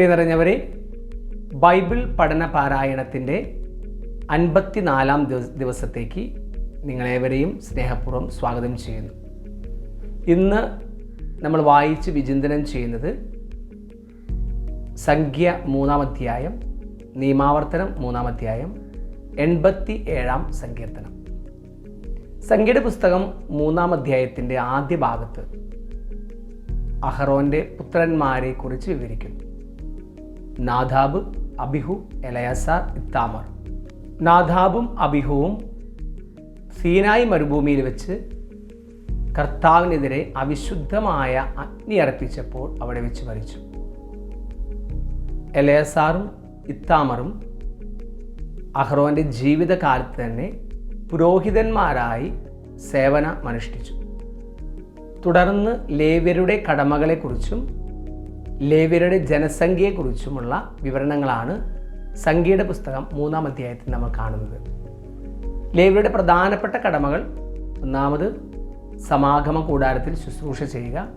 പ്രിയ നിറഞ്ഞവരെ Bible പഠന പാരായണത്തിന്റെ അൻപത്തിനാലാം ദിവസ ദിവസത്തേക്ക് നിങ്ങളേവരെയും സ്നേഹപൂർവം സ്വാഗതം ചെയ്യുന്നു. ഇന്ന് നമ്മൾ വായിച്ച് വിചിന്തനം ചെയ്യുന്നത് സംഖ്യ മൂന്നാം അധ്യായം നിയമാവർത്തനം മൂന്നാം അധ്യായം എൺപത്തി ഏഴാം സങ്കീർത്തനം. സംഖ്യയുടെ പുസ്തകം മൂന്നാം അധ്യായത്തിന്റെ ആദ്യ ഭാഗത്ത് അഹറോന്റെ പുത്രന്മാരെ കുറിച്ച് വിവരിക്കുന്നു. നാദാബ് അബിഹു എലയസാർ ഇത്താമർ. നാദാബും അബിഹുവും സീനായി മരുഭൂമിയിൽ വെച്ച് കർത്താവിനെതിരെ അവിശുദ്ധമായ അഗ്നി അർപ്പിച്ചപ്പോൾ അവിടെ വെച്ച് മരിച്ചു. എലയസാറും ഇത്താമറും അഹ്റോന്റെ ജീവിതകാലത്ത് തന്നെ പുരോഹിതന്മാരായി സേവനമനുഷ്ഠിച്ചു. തുടർന്ന് ലേവ്യരുടെ കടമകളെക്കുറിച്ചും ലേവ്യരുടെ ജനസംഖ്യയെക്കുറിച്ചുമുള്ള വിവരണങ്ങളാണ് സംഖ്യയുടെ പുസ്തകം മൂന്നാം അധ്യായത്തിൽ നമ്മൾ കാണുന്നത്. ലേവ്യരുടെ പ്രധാനപ്പെട്ട കടമകൾ ഒന്നാമത് സമാഗമ കൂടാരത്തിൽ ശുശ്രൂഷ ചെയ്യുക.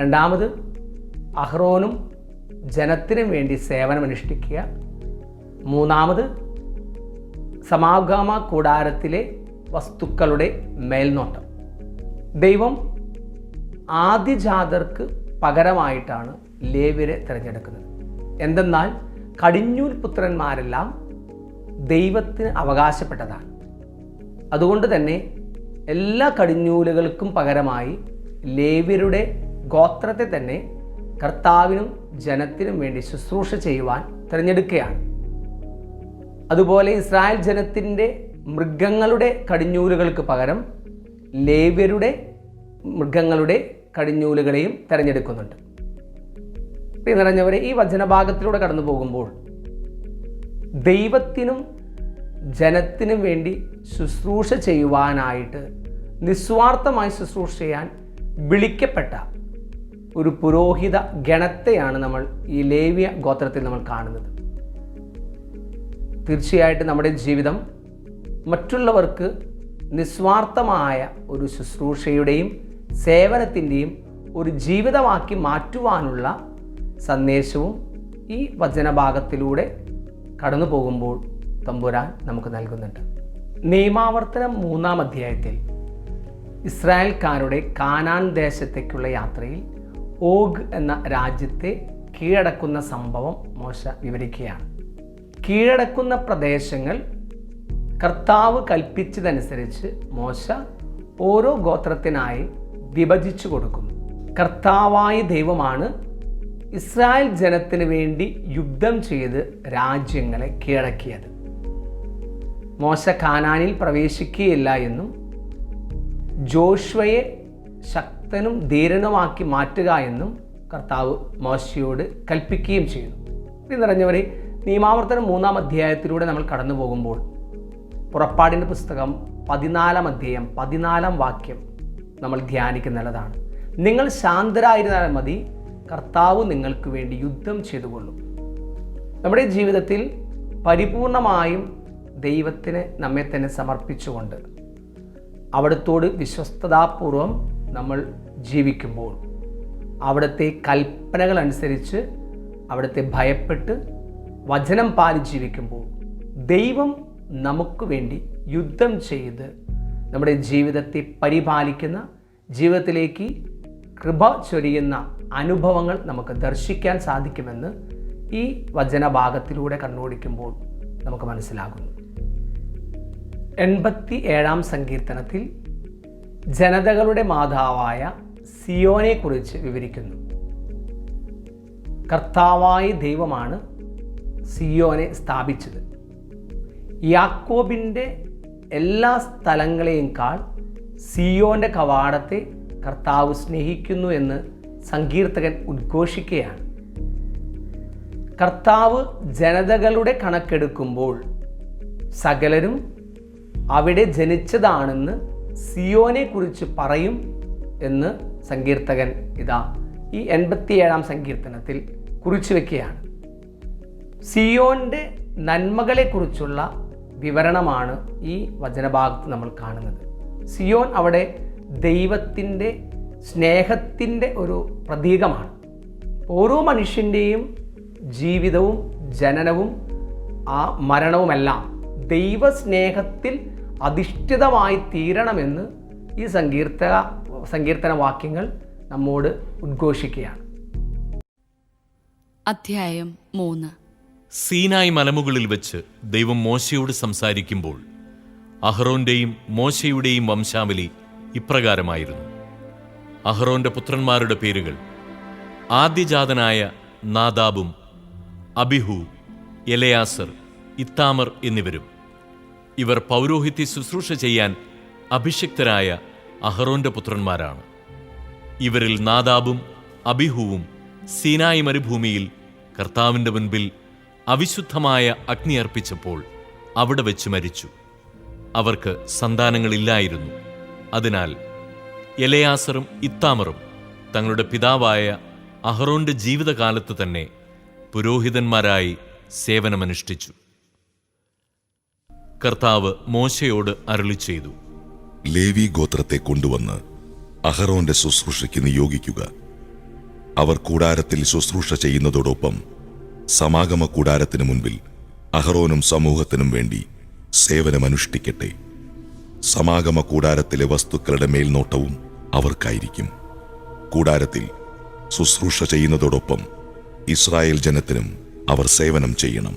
രണ്ടാമത് അഹ്റോനും ജനത്തിനും വേണ്ടി സേവനമനുഷ്ഠിക്കുക മൂന്നാമത് സമാഗമ കൂടാരത്തിലെ വസ്തുക്കളുടെ മേൽനോട്ടം. ദൈവം ആദ്യജാതർക്ക് പകരമായിട്ടാണ് ലേവ്യരെ തിരഞ്ഞെടുക്കുന്നത്. എന്തെന്നാൽ കടിഞ്ഞൂൽ പുത്രന്മാരെല്ലാം ദൈവത്തിന് അവകാശപ്പെട്ടതാണ്. അതുകൊണ്ട് തന്നെ എല്ലാ കടിഞ്ഞൂലുകൾക്കും പകരമായി ലേവ്യരുടെ ഗോത്രത്തെ തന്നെ കർത്താവിനും ജനത്തിനും വേണ്ടി ശുശ്രൂഷ ചെയ്യുവാൻ തിരഞ്ഞെടുക്കുകയാണ്. അതുപോലെ ഇസ്രായേൽ ജനത്തിന്റെ മൃഗങ്ങളുടെ കടിഞ്ഞൂലുകൾക്ക് പകരം ലേവ്യരുടെ മൃഗങ്ങളുടെ കടിഞ്ഞൂലുകളെയും തിരഞ്ഞെടുക്കുന്നുണ്ട്. പ്രിയ നിറഞ്ഞവരെ ഈ വചനഭാഗത്തിലൂടെ കടന്നു പോകുമ്പോൾ ദൈവത്തിനും ജനത്തിനും വേണ്ടി ശുശ്രൂഷ ചെയ്യുവാനായിട്ട് നിസ്വാർത്ഥമായി ശുശ്രൂഷ ചെയ്യാൻ വിളിക്കപ്പെട്ട ഒരു പുരോഹിത ഗണത്തെയാണ് നമ്മൾ ഈ ലേവ്യ ഗോത്രത്തിൽ നമ്മൾ കാണുന്നത്. തീർച്ചയായിട്ടും നമ്മുടെ ജീവിതം മറ്റുള്ളവർക്ക് നിസ്വാർത്ഥമായ ഒരു ശുശ്രൂഷയുടെയും സേവനത്തിന്റെയും ഒരു ജീവിതമാക്കി മാറ്റുവാനുള്ള സന്ദേശവും ഈ വചനഭാഗത്തിലൂടെ കടന്നു പോകുമ്പോൾ തമ്പുരാൻ നമുക്ക് നൽകുന്നുണ്ട്. നിയമാവർത്തനം മൂന്നാം അധ്യായത്തിൽ ഇസ്രായേൽക്കാരുടെ കാനാൻ ദേശത്തേക്കുള്ള യാത്രയിൽ ഓഗ് എന്ന രാജ്യത്തെ കീഴടക്കുന്ന സംഭവം മോശ വിവരിക്കുകയാണ്. കീഴടക്കുന്ന പ്രദേശങ്ങൾ കർത്താവ് കൽപ്പിച്ചതനുസരിച്ച് മോശ ഓരോ ഗോത്രത്തിനായി വിഭജിച്ചു കൊടുക്കുന്നു. കർത്താവായ ദൈവമാണ് ഇസ്രായേൽ ജനത്തിന് വേണ്ടി യുദ്ധം ചെയ്ത് രാജ്യങ്ങളെ കീഴടക്കിയത്. മോശ കാനാനിൽ പ്രവേശിക്കുകയില്ല എന്നും ജോഷ്വയെ ശക്തനും ധീരനുമാക്കി മാറ്റുക എന്നും കർത്താവ് മോശയോട് കൽപ്പിക്കുകയും ചെയ്യുന്നു. ഇത് നിറഞ്ഞവരെ നിയമാവർത്തനം മൂന്നാം അധ്യായത്തിലൂടെ നമ്മൾ കടന്നു പോകുമ്പോൾ പുറപ്പാടിന്റെ പുസ്തകം പതിനാലാം അധ്യായം പതിനാലാം വാക്യം നമ്മൾ ധ്യാനിക്കുന്നതാണ്. നിങ്ങൾ ശാന്തരായിരുന്നാൽ മതി കർത്താവ് നിങ്ങൾക്ക് വേണ്ടി യുദ്ധം ചെയ്തുകൊള്ളും. നമ്മുടെ ജീവിതത്തിൽ പരിപൂർണമായും ദൈവത്തിന് നമ്മെ തന്നെ സമർപ്പിച്ചുകൊണ്ട് അവിടത്തോട് വിശ്വസ്തതാപൂർവം നമ്മൾ ജീവിക്കുമ്പോൾ അവിടുത്തെ കൽപ്പനകൾ അനുസരിച്ച് അവിടുത്തെ ഭയപ്പെട്ട് വചനം പാലി ജീവിക്കുമ്പോൾ ദൈവം നമുക്ക് വേണ്ടി യുദ്ധം ചെയ്ത് നമ്മുടെ ജീവിതത്തെ പരിപാലിക്കുന്ന ജീവിതത്തിലേക്ക് കൃപ ചൊരിയുന്ന അനുഭവങ്ങൾ നമുക്ക് ദർശിക്കാൻ സാധിക്കുമെന്ന് ഈ വചനഭാഗത്തിലൂടെ കണ്ണോടിക്കുമ്പോൾ നമുക്ക് മനസ്സിലാകുന്നു. എൺപത്തി ഏഴാം സങ്കീർത്തനത്തിൽ ജനതകളുടെ മാതാവായ സിയോനെക്കുറിച്ച് വിവരിക്കുന്നു. കർത്താവായ ദൈവമാണ് സിയോനെ സ്ഥാപിച്ചത്. യാക്കോബിന്റെ എല്ലാ സ്ഥലങ്ങളെയും കാൾ സിയോന്റെ കവാടത്തെ കർത്താവ് സ്നേഹിക്കുന്നു എന്ന് സങ്കീർത്തകൻ ഉദ്ഘോഷിക്കുകയാണ്. കർത്താവ് ജനതകളുടെ കണക്കെടുക്കുമ്പോൾ സകലരും അവിടെ ജനിച്ചതാണെന്ന് സിയോനെക്കുറിച്ച് പറയും എന്ന് സങ്കീർത്തകൻ ഇതാ ഈ എൺപത്തിയേഴാം സങ്കീർത്തനത്തിൽ കുറിച്ചു വെക്കുകയാണ്. സിയോന്റെ നന്മകളെക്കുറിച്ചുള്ള വിവരണമാണ് ഈ വചനഭാഗത്ത് നമ്മൾ കാണുന്നത്. സിയോൻ അവിടെ ദൈവത്തിന്റെ സ്നേഹത്തിന്റെ ഒരു പ്രതീകമാണ്. ഓരോ മനുഷ്യന്റെയും ജീവിതവും ജനനവും ആ മരണവുമെല്ലാം ദൈവസ്നേഹത്തിൽ അധിഷ്ഠിതമായി തീരണമെന്ന് ഈ സങ്കീർത്ത സങ്കീർത്തന വാക്യങ്ങൾ നമ്മോട് ഉദ്ഘോഷിക്കുകയാണ്. അധ്യായം മൂന്ന്. സീനായ് മലമുകളിൽ വെച്ച് ദൈവം മോശയോട് സംസാരിക്കുമ്പോൾ അഹ്റോന്റെയും മോശയുടെയും വംശാവലി ഇപ്രകാരമായിരുന്നു. അഹ്റോന്റെ പുത്രന്മാരുടെ പേരുകൾ. ആദ്യജാതനായ നാദാബും അബിഹു എലയാസർ ഇത്താമർ എന്നിവരും. ഇവർ പൗരോഹിത്യ ശുശ്രൂഷ ചെയ്യാൻ അഭിഷിക്തരായ അഹ്റോന്റെ പുത്രന്മാരാണ്. ഇവരിൽ നാദാബും അബിഹുവും സീനായി മരുഭൂമിയിൽ കർത്താവിന്റെ മുൻപിൽ അവിശുദ്ധമായ അഗ്നി അർപ്പിച്ചപ്പോൾ അവിടെ വെച്ച് മരിച്ചു. അവർക്ക് സന്താനങ്ങളില്ലായിരുന്നു. അതിനാൽ എലയാസറും ഇത്താമറും തങ്ങളുടെ പിതാവായ അഹ്റോന്റെ ജീവിതകാലത്ത് തന്നെ പുരോഹിതന്മാരായി സേവനമനുഷ്ഠിച്ചു. കർത്താവ് മോശയോട് അരുളി ചെയ്തു. ലേവി ഗോത്രത്തെ കൊണ്ടുവന്ന് അഹറോന്റെ ശുശ്രൂഷയ്ക്ക് നിയോഗിക്കുക. അവർ കൂടാരത്തിൽ ശുശ്രൂഷ ചെയ്യുന്നതോടൊപ്പം സമാഗമ കൂടാരത്തിനു മുൻപിൽ അഹറോനും സമൂഹത്തിനും വേണ്ടി സേവനമനുഷ്ഠിക്കട്ടെ. സമാഗമ കൂടാരത്തിലെ വസ്തുക്കളുടെ മേൽനോട്ടവും അവർക്കായിരിക്കും. കൂടാരത്തിൽ ശുശ്രൂഷ ചെയ്യുന്നതോടൊപ്പം ഇസ്രായേൽ ജനത്തിനും അവർ സേവനം ചെയ്യണം.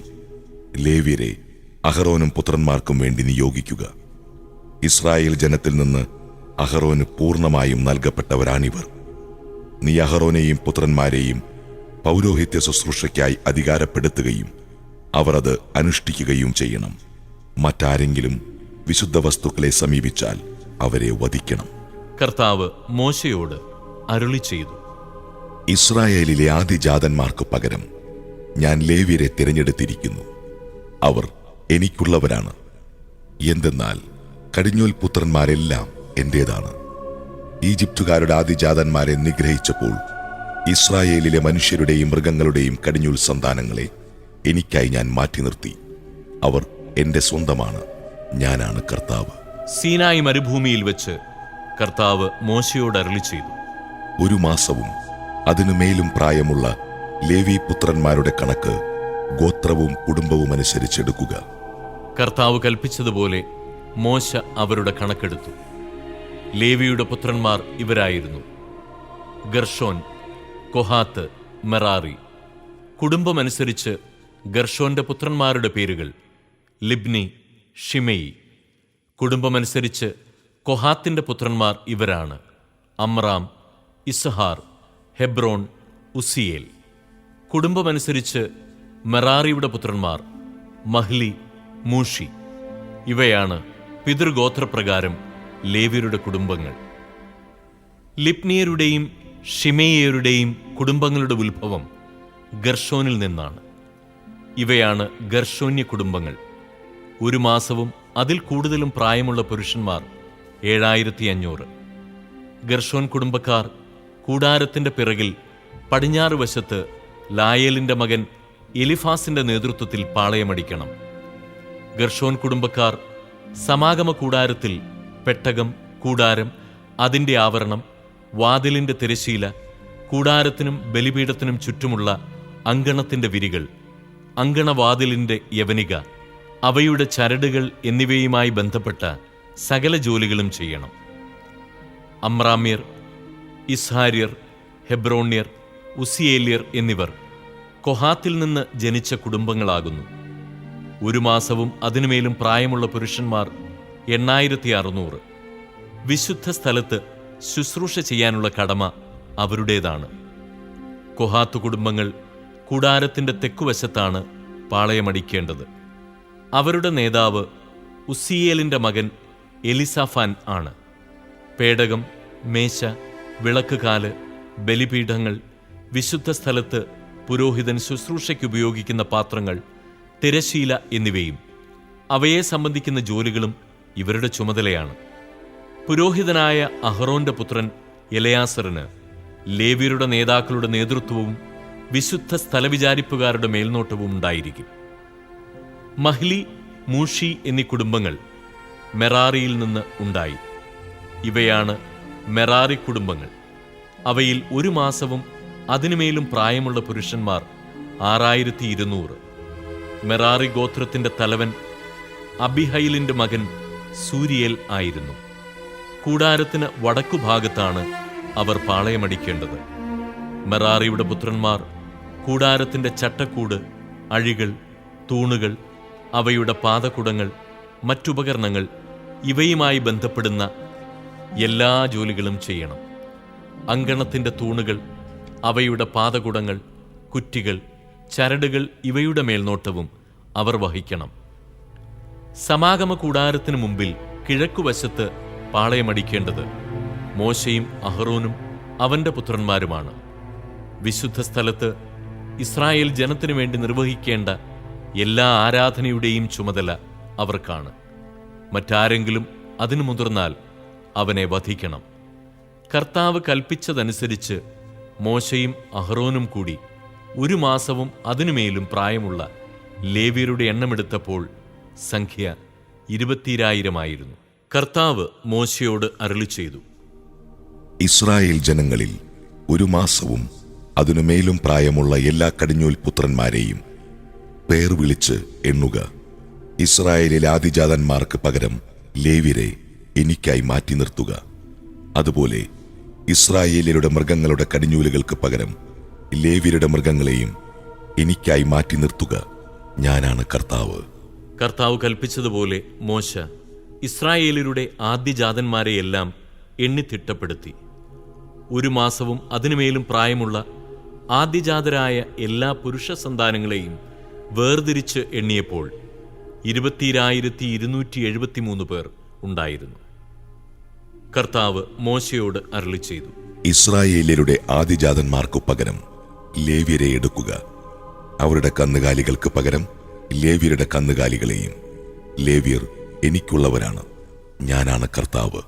ലേവ്യരെ അഹറോനും പുത്രന്മാർക്കും വേണ്ടി നിയോഗിക്കുക. ഇസ്രായേൽ ജനത്തിൽ നിന്ന് അഹറോന് പൂർണമായും നൽകപ്പെട്ടവരാണിവർ. നീ അഹറോനെയും പുത്രന്മാരെയും പൗരോഹിത്യ ശുശ്രൂഷയ്ക്കായി അധികാരപ്പെടുത്തുകയും അവർ അത് അനുഷ്ഠിക്കുകയും ചെയ്യണം. മറ്റാരെങ്കിലും വിശുദ്ധ വസ്തുക്കളെ സമീപിച്ചാൽ അവരെ വധിക്കണം. കർത്താവ് മോശയോട് അരുളി ചെയ്തു. ഇസ്രായേലിലെ ആദിജാതന്മാർക്ക് പകരം ഞാൻ ലേവ്യരെ തിരഞ്ഞെടുത്തിരിക്കുന്നു. അവർ എനിക്കുള്ളവരാണ്. എന്തെന്നാൽ കടിഞ്ഞൂൽ പുത്രന്മാരെല്ലാം എന്റേതാണ്. ഈജിപ്തുകാരുടെ ആദിജാതന്മാരെ നിഗ്രഹിച്ചപ്പോൾ ഇസ്രായേലിലെ മനുഷ്യരുടെയും മൃഗങ്ങളുടെയും കടിഞ്ഞൂൽ സന്താനങ്ങളെ എനിക്കായി ഞാൻ മാറ്റി നിർത്തി അവർ എന്റെ സ്വന്തമാണ്. ഞാനാണ് കർത്താവ്. സീനായി മരുഭൂമിയിൽ വെച്ച് കർത്താവ് മോശയോട് അരളി ചെയ്തു. ഒരു മാസവും അതിനു മേലും പ്രായമുള്ള ലേവി പുത്രന്മാരുടെ കണക്ക് ഗോത്രവും കുടുംബവും അനുസരിച്ചെടുക്കുക കർത്താവ് കൽപ്പിച്ചതുപോലെ മോശ അവരുടെ കണക്കെടുത്തു. ലേവിയുടെ പുത്രന്മാർ ഇവരായിരുന്നു. ഗർഷോൻ കൊഹാത്ത് മെറാറി. കുടുംബമനുസരിച്ച് ഗർഷോന്റെ പുത്രന്മാരുടെ പേരുകൾ ലിബ്നി ഷിമെയി. കുടുംബമനുസരിച്ച് കൊഹാത്തിന്റെ പുത്രന്മാർ ഇവരാണ്. അമ്രാം ഇസഹാർ ഹെബ്രോൺ ഉസിയേൽ. കുടുംബമനുസരിച്ച് മെറാറിയുടെ പുത്രന്മാർ മഹ്ലി മൂഷി. ഇവയാണ് പിതൃഗോത്രപ്രകാരം ലേവ്യരുടെ കുടുംബങ്ങൾ. ലിപ്നിയരുടെയും ഷിമേയരുടെയും കുടുംബങ്ങളുടെ ഉത്ഭവം ഗർഷോനിൽ നിന്നാണ്. ഇവയാണ് ഗർഷോന്യ കുടുംബങ്ങൾ. ഒരു മാസവും അതിൽ കൂടുതലും പ്രായമുള്ള പുരുഷന്മാർ ഏഴായിരത്തി അഞ്ഞൂറ് ഗർഷോൻ കുടുംബക്കാർ കൂടാരത്തിന്റെ പിറകിൽ പടിഞ്ഞാറ് വശത്ത് ലായേലിന്റെ മകൻ എലിഫാസിന്റെ നേതൃത്വത്തിൽ പാളയമടിക്കണം. ഗർഷോൻ കുടുംബക്കാർ സമാഗമ കൂടാരത്തിൽ പെട്ടകം കൂടാരം അതിന്റെ ആവരണം വാതിലിന്റെ തിരശീല കൂടാരത്തിനും ബലിപീഠത്തിനും ചുറ്റുമുള്ള അങ്കണത്തിന്റെ വിരികൾ അങ്കണവാതിലിന്റെ യവനിക അവയുടെ ചരടുകൾ എന്നിവയുമായി ബന്ധപ്പെട്ട സകല ജോലികളും ചെയ്യണം. അമ്രാമ്യർ ഇസ്ഹാര്യർ ഹെബ്രോണ്യർ ഉസിയേലിയർ എന്നിവർ കൊഹാത്തിൽ നിന്ന് ജനിച്ച കുടുംബങ്ങളാകുന്നു. ഒരു മാസവും അതിനുമേലും പ്രായമുള്ള പുരുഷന്മാർ എണ്ണായിരത്തി അറുന്നൂറ് വിശുദ്ധ സ്ഥലത്ത് ശുശ്രൂഷ ചെയ്യാനുള്ള കടമ അവരുടേതാണ്. കൊഹാത്തു കുടുംബങ്ങൾ കൂടാരത്തിന്റെ തെക്കുവശത്താണ് പാളയമടിക്കേണ്ടത്. അവരുടെ നേതാവ് ഉസിയേലിന്റെ മകൻ എലിസാഫാൻ ആണ്. പേടകം മേശ വിളക്കുകാൽ ബലിപീഠങ്ങൾ വിശുദ്ധ സ്ഥലത്ത് പുരോഹിതൻ ശുശ്രൂഷയ്ക്ക് ഉപയോഗിക്കുന്ന പാത്രങ്ങൾ തിരശീല എന്നിവയും അവയെ സംബന്ധിക്കുന്ന ജോലികളും ഇവരുടെ ചുമതലയാണ്. പുരോഹിതനായ അഹ്റോന്റെ പുത്രൻ എലയാസറിന് ലേവ്യരുടെ നേതാക്കളുടെ നേതൃത്വവും വിശുദ്ധ സ്ഥലവിചാരിപ്പുകാരുടെ മേൽനോട്ടവും ഉണ്ടായിരിക്കും. മഹ്ലി മൂഷി എന്നീ കുടുംബങ്ങൾ മെറാറിയിൽ നിന്ന് ഉണ്ടായി. ഇവയാണ് മെറാറി കുടുംബങ്ങൾ. അവയിൽ ഒരു മാസവും അതിനുമേലും പ്രായമുള്ള പുരുഷന്മാർ ആറായിരത്തി ഇരുന്നൂറ് മെറാറി ഗോത്രത്തിന്റെ തലവൻ അബിഹൈലിന്റെ മകൻ സൂര്യൽ ആയിരുന്നു. കൂടാരത്തിന് വടക്കു ഭാഗത്താണ് അവർ പാളയമടിക്കേണ്ടത്. മെറാറിയുടെ പുത്രന്മാർ കൂടാരത്തിന്റെ ചട്ടക്കൂട് അഴികൾ തൂണുകൾ അവയുടെ പാതക്കുടങ്ങൾ മറ്റുപകരണങ്ങൾ ഇവയുമായി ബന്ധപ്പെടുന്ന എല്ലാ ജോലികളും ചെയ്യണം. അങ്കണത്തിന്റെ തൂണുകൾ അവയുടെ പാതകുടങ്ങൾ കുറ്റികൾ ചരടുകൾ ഇവയുടെ മേൽനോട്ടവും അവർ വഹിക്കണം. സമാഗമ കൂടാരത്തിന് മുമ്പിൽ കിഴക്കുവശത്ത് പാളയമടിക്കേണ്ടത് മോശയും അഹ്റോനും അവന്റെ പുത്രന്മാരുമാണ്. വിശുദ്ധ സ്ഥലത്ത് ഇസ്രായേൽ ജനത്തിനു വേണ്ടി നിർവഹിക്കേണ്ട എല്ലാ ആരാധനയുടെയും ചുമതല അവർക്കാണ്. മറ്റാരെങ്കിലും അതിനു മുതിർന്നാൽ അവനെ വധിക്കണം. കർത്താവ് കൽപ്പിച്ചതനുസരിച്ച് മോശയും അഹ്റോനും കൂടി ഒരു മാസവും അതിനുമേലും പ്രായമുള്ള ലേവ്യരുടെ എണ്ണമെടുത്തപ്പോൾ സംഖ്യ ഇരുപത്തിരായിരമായിരുന്നു കർത്താവ് മോശയോട് അരുളി ചെയ്തു. ഇസ്രായേൽ ജനങ്ങളിൽ ഒരു മാസവും അതിനുമേലും പ്രായമുള്ള എല്ലാ കടിഞ്ഞൂൽ പുത്രന്മാരെയും പേർ വിളിച്ച് എണ്ണുക. ഇസ്രായേലിലെ ആദിജാതന്മാർക്ക് പകരം ലേവ്യരെ എനിക്കായി മാറ്റി നിർത്തുക. അതുപോലെ ഇസ്രായേലിയുടെ മൃഗങ്ങളുടെ കടിഞ്ഞൂലുകൾക്ക് പകരം ലേവ്യരുടെ മൃഗങ്ങളെയും എനിക്കായി മാറ്റി നിർത്തുക. ഞാനാണ് കർത്താവ്. കർത്താവ് കൽപ്പിച്ചതുപോലെ മോശ ഇസ്രായേലിലൂടെ ആദ്യജാതന്മാരെയെല്ലാം എണ്ണിത്തിട്ടപ്പെടുത്തി ഒരു മാസവും അതിനുമേലും പ്രായമുള്ള ആദ്യജാതരായ എല്ലാ പുരുഷ സന്താനങ്ങളെയും വേർതിരിച്ച് എണ്ണിയപ്പോൾ ഇരുപത്തിരായിരത്തി ഇരുന്നൂറ്റി എഴുപത്തിമൂന്ന് പേർ ഉണ്ടായിരുന്നു. കർത്താവ് മോശയോട് അരളി ചെയ്തു. ഇസ്രായേലരുടെ ആദിജാതന്മാർക്കു പകരം ലേവ്യരെ എടുക്കുക. അവരുടെ കന്നുകാലികൾക്ക് പകരം ലേവ്യരുടെ കന്നുകാലികളെയും. ലേവ്യർ എനിക്കുള്ളവരാണ്. ഞാനാണ് കർത്താവ്.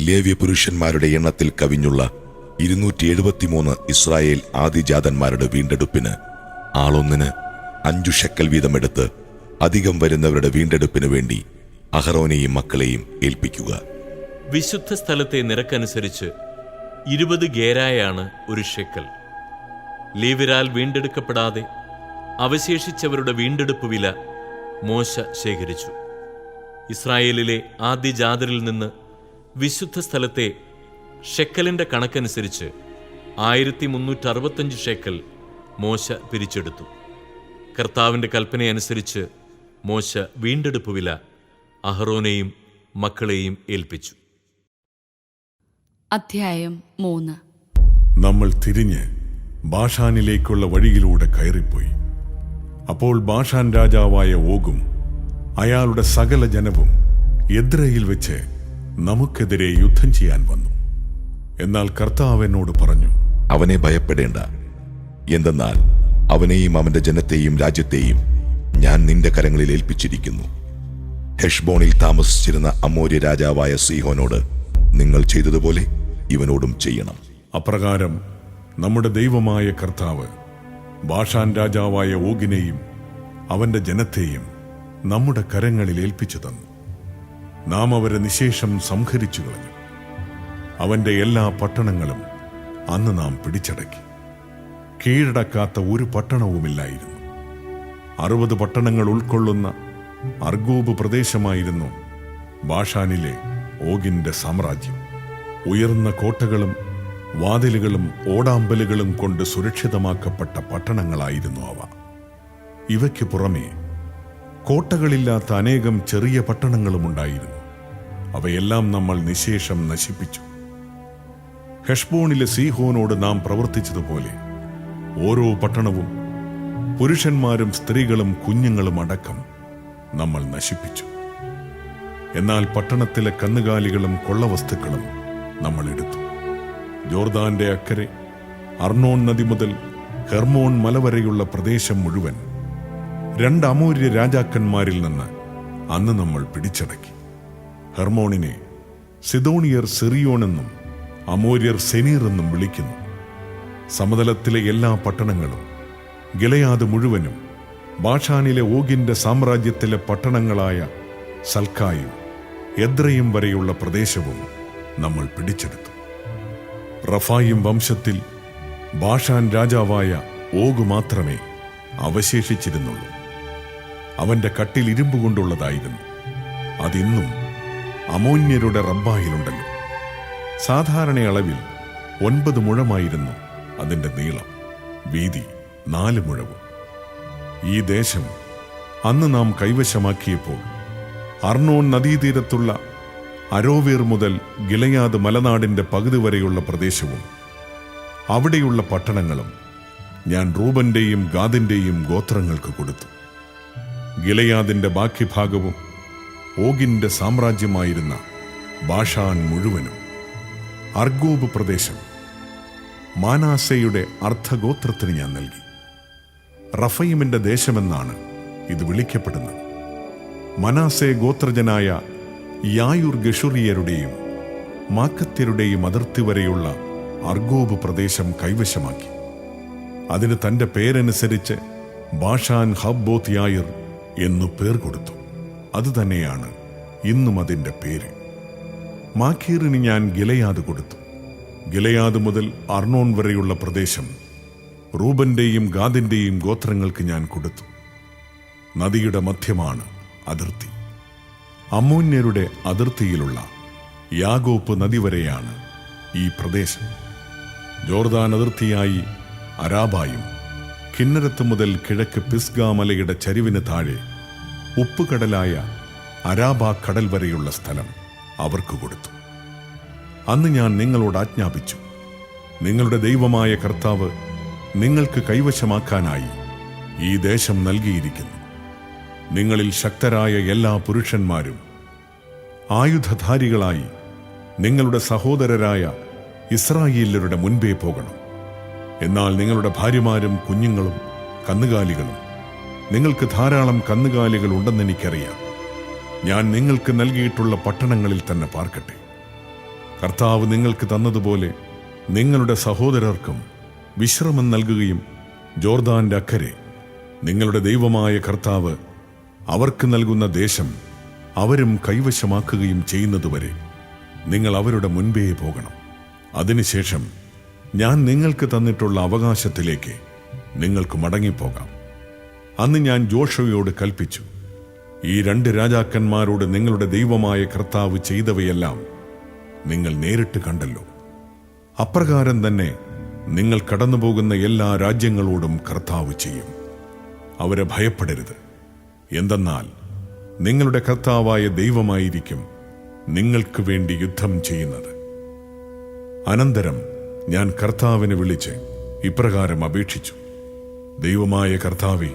ലേവ്യ പുരുഷന്മാരുടെ എണ്ണത്തിൽ കവിഞ്ഞുള്ള ഇരുന്നൂറ്റി എഴുപത്തിമൂന്ന് ഇസ്രായേൽ ആദിജാതന്മാരുടെ വീണ്ടെടുപ്പിന് ആളൊന്നിന് അഞ്ചു ഷെക്കൽ വീതമെടുത്ത് അധികം വരുന്നവരുടെ വീണ്ടെടുപ്പിനു വേണ്ടി അഹറോനെയും മക്കളെയും ഏൽപ്പിക്കുക. വിശുദ്ധ സ്ഥലത്തെ നിരക്കനുസരിച്ച് ഇരുപത് ഗേരായാണ് ഒരു ഷെക്കൽ. ലീവരാൽ വീണ്ടെടുക്കപ്പെടാതെ അവശേഷിച്ചവരുടെ വീണ്ടെടുപ്പ് വില മോശ ശേഖരിച്ചു. ഇസ്രായേലിലെ ആദ്യ ജാതരിൽ നിന്ന് വിശുദ്ധ സ്ഥലത്തെ ഷെക്കലിന്റെ കണക്കനുസരിച്ച് ആയിരത്തി മുന്നൂറ്റി അറുപത്തഞ്ച് ഷെക്കൽ മോശ പിരിച്ചെടുത്തു. കർത്താവിന്റെ കൽപ്പനയനുസരിച്ച് മോശ വീണ്ടെടുപ്പ് വില അഹറോനെയും മക്കളെയും ഏൽപ്പിച്ചു. അധ്യായം മൂന്ന്. നമ്മൾ തിരിഞ്ഞ് ബാഷാനിലേക്കുള്ള വഴിയിലൂടെ കയറിപ്പോയി. അപ്പോൾ ബാഷാൻ രാജാവായ ഓഗും അയാളുടെ സകല ജനവും എദ്രയിൽ വെച്ച് നമുക്കെതിരെ യുദ്ധം ചെയ്യാൻ വന്നു. എന്നാൽ കർത്താവ് എന്നോട് പറഞ്ഞു അവനെ ഭയപ്പെടേണ്ട. എന്തെന്നാൽ അവനെയും അവന്റെ ജനത്തെയും രാജ്യത്തെയും ഞാൻ നിന്റെ കരങ്ങളിൽ ഏൽപ്പിച്ചിരിക്കുന്നു. ഹെഷ്ബോണിൽ താമസിച്ചിരുന്ന അമോര്യ രാജാവായ സിഹോനോട് നിങ്ങൾ ചെയ്തതുപോലെ ഇവനോടും ചെയ്യണം. അപ്രകാരം നമ്മുടെ ദൈവമായ കർത്താവ് ബാഷാൻ രാജാവായ ഓഗിനെയും അവന്റെ ജനത്തെയും നമ്മുടെ കരങ്ങളിൽ ഏൽപ്പിച്ചു തന്നു. നാം അവരെ നിശേഷം സംഹരിച്ചു കളഞ്ഞു. അവന്റെ എല്ലാ പട്ടണങ്ങളും അന്ന് നാം പിടിച്ചടക്കി. കീഴടക്കാത്ത ഒരു പട്ടണവുമില്ലായിരുന്നു. അറുപത് പട്ടണങ്ങൾ ഉൾക്കൊള്ളുന്ന അർഗൂബ് പ്രദേശമായിരുന്നു ബാഷാനിലെ ഓഗിന്റെ സാമ്രാജ്യം. ഉയർന്ന കോട്ടകളും വാതിലുകളും ഓടാമ്പലുകളും കൊണ്ട് സുരക്ഷിതമാക്കപ്പെട്ട പട്ടണങ്ങളായിരുന്നു അവ. ഇവയ്ക്ക് പുറമേ കോട്ടകളില്ലാത്ത അനേകം ചെറിയ പട്ടണങ്ങളും ഉണ്ടായിരുന്നു. അവയെല്ലാം നമ്മൾ നിശേഷം നശിപ്പിച്ചു. ഹെഷ്ബോണിലെ സീഹോനോട് നാം പ്രവർത്തിച്ചതുപോലെ ഓരോ പട്ടണവും പുരുഷന്മാരും സ്ത്രീകളും കുഞ്ഞുങ്ങളും അടക്കം നമ്മൾ നശിപ്പിച്ചു. എന്നാൽ പട്ടണത്തിലെ കന്നുകാലികളും കൊള്ളവസ്തുക്കളും നമ്മൾ എടുത്തു. ജോർദാന്റെ അക്കരെ അർണോൺ നദി മുതൽ ഹെർമോൺ മലവരെയുള്ള പ്രദേശം മുഴുവൻ രണ്ട് അമൂര്യ രാജാക്കന്മാരിൽ നിന്ന് അന്ന് നമ്മൾ പിടിച്ചടക്കി. ഹെർമോണിനെ സിദോണിയർ സിറിയോൺ എന്നും അമൂര്യർ സെനീർ എന്നും വിളിക്കുന്നു. സമതലത്തിലെ എല്ലാ പട്ടണങ്ങളും ഗിലയാത് മുഴുവനും ബാഷാനിലെ ഓഗിന്റെ സാമ്രാജ്യത്തിലെ പട്ടണങ്ങളായ സൽക്കായും എദ്രയും വരെയുള്ള പ്രദേശവും നമ്മൾ പിടിച്ചെടുത്തു. റഫായിം വംശത്തിൽ ബാഷാൻ രാജാവായ ഓഗ് മാത്രമേ അവശേഷിച്ചിരുന്നുള്ളൂ. അവന്റെ കട്ടിൽ ഇരുമ്പ് കൊണ്ടുള്ളതായിരുന്നു. അതിന്നും അമോന്യരുടെ റബ്ബായിലുണ്ടല്ലോ. സാധാരണ അളവിൽ ഒൻപത് മുഴമായിരുന്നു അതിന്റെ നീളം വീതി നാല് മുഴവും. ഈ ദേശം അന്ന് നാം കൈവശമാക്കിയപ്പോൾ അർണോൺ നദീതീരത്തുള്ള അരോവീർ മുതൽ ഗിലയാദ് മലനാടിന്റെ പകുതി വരെയുള്ള പ്രദേശവും അവിടെയുള്ള പട്ടണങ്ങളും ഞാൻ റൂബന്റെയും ഗാദിന്റെയും ഗോത്രങ്ങൾക്ക് കൊടുത്തു. ഗിലയാദിന്റെ ബാക്കി ഭാഗവും ഓഗിന്റെ സാമ്രാജ്യമായിരുന്ന ബാഷാൻ മുഴുവനും അർഗോബ് പ്രദേശം മാനാസയുടെ അർദ്ധഗോത്രത്തിന് ഞാൻ നൽകി. റഫയിമിന്റെ ദേശമെന്നാണ് ഇത് വിളിക്കപ്പെടുന്നത്. മനാസെ ഗോത്രജനായ യായുർ ഗഷുറിയരുടെയും മാക്കത്യരുടെയും അതിർത്തി വരെയുള്ള അർഗോബ് പ്രദേശം കൈവശമാക്കി. അതിന് തന്റെ പേരനുസരിച്ച് ബാഷാൻ ഹബ്ബോത്ത് യായിർ എന്നു പേർ കൊടുത്തു. അതുതന്നെയാണ് ഇന്നും അതിന്റെ പേര്. മാഖീറിന് ഞാൻ ഗിലയാത് കൊടുത്തു. ഗിലയാദ് മുതൽ അർണോൺ വരെയുള്ള പ്രദേശം റൂബന്റെയും ഗാദിന്റെയും ഗോത്രങ്ങൾക്ക് ഞാൻ കൊടുത്തു. നദിയുടെ മധ്യമാണ് അതിർത്തി. അമൂന്യരുടെ അതിർത്തിയിലുള്ള യാഗോപ്പ് നദി വരെയാണ് ഈ പ്രദേശം. ജോർദാൻ അതിർത്തിയായി അരാബായും കിന്നരത്ത് മുതൽ കിഴക്ക് പിസ്ഗ മലയുടെ ചരിവിന് താഴെ ഉപ്പുകടലായ അരാബ കടൽ വരെയുള്ള സ്ഥലം അവർക്ക് കൊടുത്തു. അന്ന് ഞാൻ നിങ്ങളോട് ആജ്ഞാപിച്ചു. നിങ്ങളുടെ ദൈവമായ കർത്താവ് നിങ്ങൾക്ക് കൈവശമാക്കാനായി ഈ ദേശം നൽകിയിരിക്കുന്നു. നിങ്ങളിൽ ശക്തരായ എല്ലാ പുരുഷന്മാരും ആയുധധാരികളായി നിങ്ങളുടെ സഹോദരരായ ഇസ്രായേലരുടെ മുൻപേ പോകണം. എന്നാൽ നിങ്ങളുടെ ഭാര്യമാരും കുഞ്ഞുങ്ങളും കന്നുകാലികളും നിങ്ങൾക്ക് ധാരാളം കന്നുകാലികൾ ഉണ്ടെന്ന് എനിക്കറിയാം. ഞാൻ നിങ്ങൾക്ക് നൽകിയിട്ടുള്ള പട്ടണങ്ങളിൽ തന്നെ പാർക്കട്ടെ. കർത്താവ് നിങ്ങൾക്ക് തന്നതുപോലെ നിങ്ങളുടെ സഹോദരർക്കും വിശ്രമം നൽകുകയും ജോർദാന്റെ അക്കരെ നിങ്ങളുടെ ദൈവമായ കർത്താവ് അവർക്ക് നൽകുന്ന ദേശം അവരും കൈവശമാക്കുകയും ചെയ്യുന്നതുവരെ നിങ്ങൾ അവരുടെ മുൻപേ പോകണം. അതിനുശേഷം ഞാൻ നിങ്ങൾക്ക് തന്നിട്ടുള്ള അവകാശത്തിലേക്ക് നിങ്ങൾക്ക് മടങ്ങിപ്പോകാം. അന്ന് ഞാൻ ജോഷയോട് കൽപ്പിച്ചു ഈ രണ്ട് രാജാക്കന്മാരോട് നിങ്ങളുടെ ദൈവമായ കർത്താവ് ചെയ്തവയെല്ലാം നിങ്ങൾ നേരിട്ട് കണ്ടല്ലോ. അപ്രകാരം തന്നെ നിങ്ങൾ കടന്നുപോകുന്ന എല്ലാ രാജ്യങ്ങളോടും കർത്താവ് ചെയ്യും. അവരെ ഭയപ്പെടരുത്. എന്തെന്നാൽ നിങ്ങളുടെ കർത്താവായ ദൈവമായിരിക്കും നിങ്ങൾക്ക് വേണ്ടി യുദ്ധം ചെയ്യുന്നത്. അനന്തരം ഞാൻ കർത്താവിനെ വിളിച്ച് ഇപ്രകാരം അപേക്ഷിച്ചു. ദൈവമായ കർത്താവെ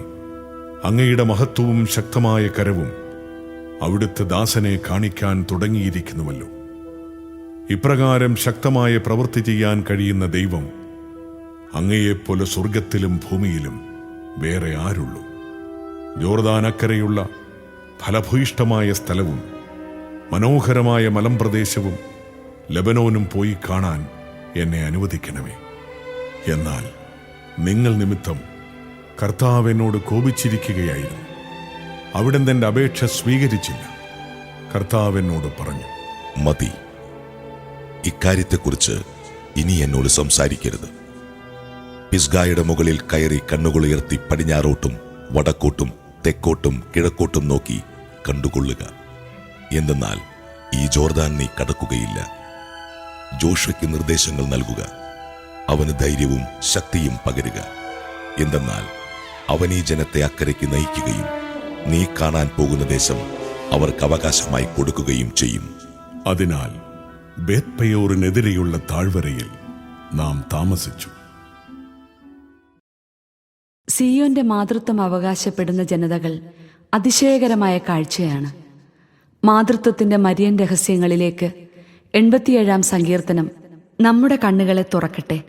അങ്ങയുടെ മഹത്വവും ശക്തമായ കരവും അവിടുത്തെ ദാസനെ കാണിക്കാൻ തുടങ്ങിയിരിക്കുന്നുവല്ലോ. ഇപ്രകാരം ശക്തമായ പ്രവൃത്തി ചെയ്യാൻ കഴിയുന്ന ദൈവം അങ്ങയെപ്പോലെ സ്വർഗത്തിലും ഭൂമിയിലും വേറെ ആരുള്ളൂ. ജോർദാനക്കരയുള്ള ഫലഭൂയിഷ്ടമായ സ്ഥലവും മനോഹരമായ മലമ്പ്രദേശവും ലബനോനും പോയി കാണാൻ എന്നെ അനുവദിക്കണമേ. എന്നാൽ നിങ്ങൾ നിമിത്തം കർത്താവ് എന്നോട് കോപിച്ചിരിക്കുകയായിരുന്നു. അവിടെ തന്റെ അപേക്ഷ സ്വീകരിച്ചില്ല. കർത്താവ് എന്നോട് പറഞ്ഞു മതി. ഇക്കാര്യത്തെക്കുറിച്ച് ഇനി എന്നോട് സംസാരിക്കരുത്. പിസ്ഗായുടെ മുകളിൽ കയറി കണ്ണുകളുയർത്തി പടിഞ്ഞാറോട്ടും വടക്കോട്ടും തെക്കോട്ടും കിഴക്കോട്ടും നോക്കി കണ്ടുകൊള്ളുക. എന്തെന്നാൽ ഈ ജോർദാൻ നീ കടക്കുകയില്ല. ജോഷയ്ക്ക് നിർദ്ദേശങ്ങൾ നൽകുക. അവന് ധൈര്യവും ശക്തിയും പകരുക. എന്തെന്നാൽ അവൻ ഈ ജനത്തെ അക്കരയ്ക്ക് നയിക്കുകയും നീ കാണാൻ പോകുന്ന ദേശം അവർക്ക് അവകാശമായി കൊടുക്കുകയും ചെയ്യും. അതിനാൽ ബേത്പയോറിനെതിരെയുള്ള താഴ്വരയിൽ നാം താമസിച്ചു. സിയോന്റെ മാതൃത്വം അവകാശപ്പെടുന്ന ജനതകൾ അതിശയകരമായ കാഴ്ചയാണ്. മാതൃത്വത്തിന്റെ മരിയൻ രഹസ്യങ്ങളിലേക്ക് എൺപത്തിയേഴാം സങ്കീർത്തനം നമ്മുടെ കണ്ണുകളെ തുറക്കട്ടെ.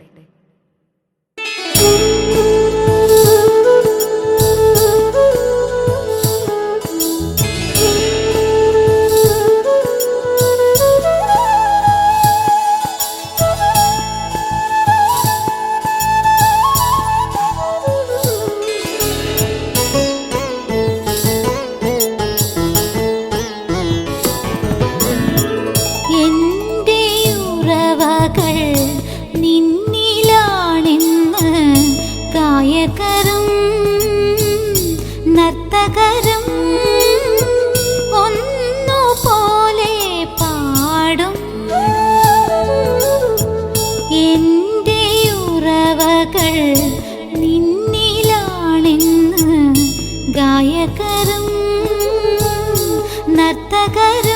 நகர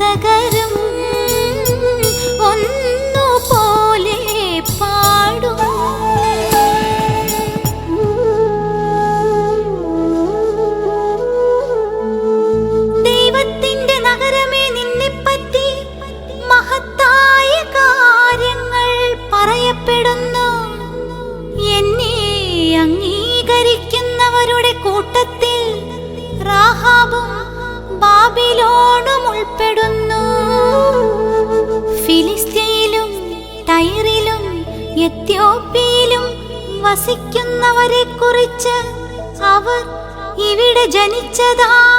നർത്തകരും ഒന്നുപോലെ പാടും. ദൈവത്തിന്റെ നഗരമേ നിന്നെപ്പറ്റി മഹത്തായ കാര്യങ്ങൾ പറയപ്പെടുന്നു. എന്നെ അംഗീകരിക്കുന്നവരുടെ കൂട്ടത്തിൽ റാഹാബും ബാബിലോണും ഉൾപ്പെടുന്നു. ഫിലിസ്തീനിലും ടൈറിലും എത്യോപ്യയിലും വസിക്കുന്നവരെ കുറിച്ച് അവർ ഇവിടെ ജനിച്ചതാണെന്നു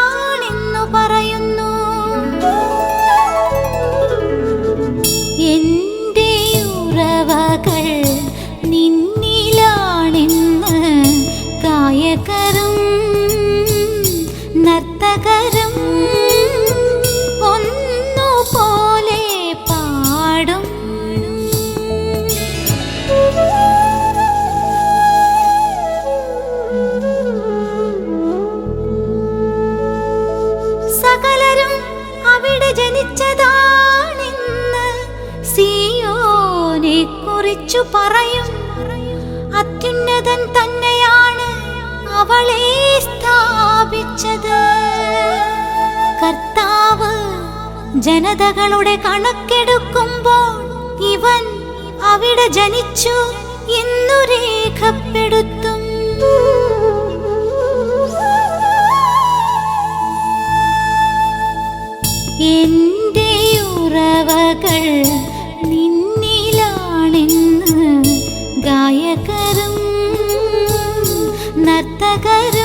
പറയും അത്യുന്നതൻ തന്നെയാണ് അവളെ സ്ഥാപിച്ചത്. കർത്താവ് ജനതകളുടെ കണക്കെടുക്കുമ്പോൾ ഇവൻ അവിടെ ജനിച്ചു എന്നു രേഖപ്പെടുത്തും. എന്റെ ഉറവകൾ தகர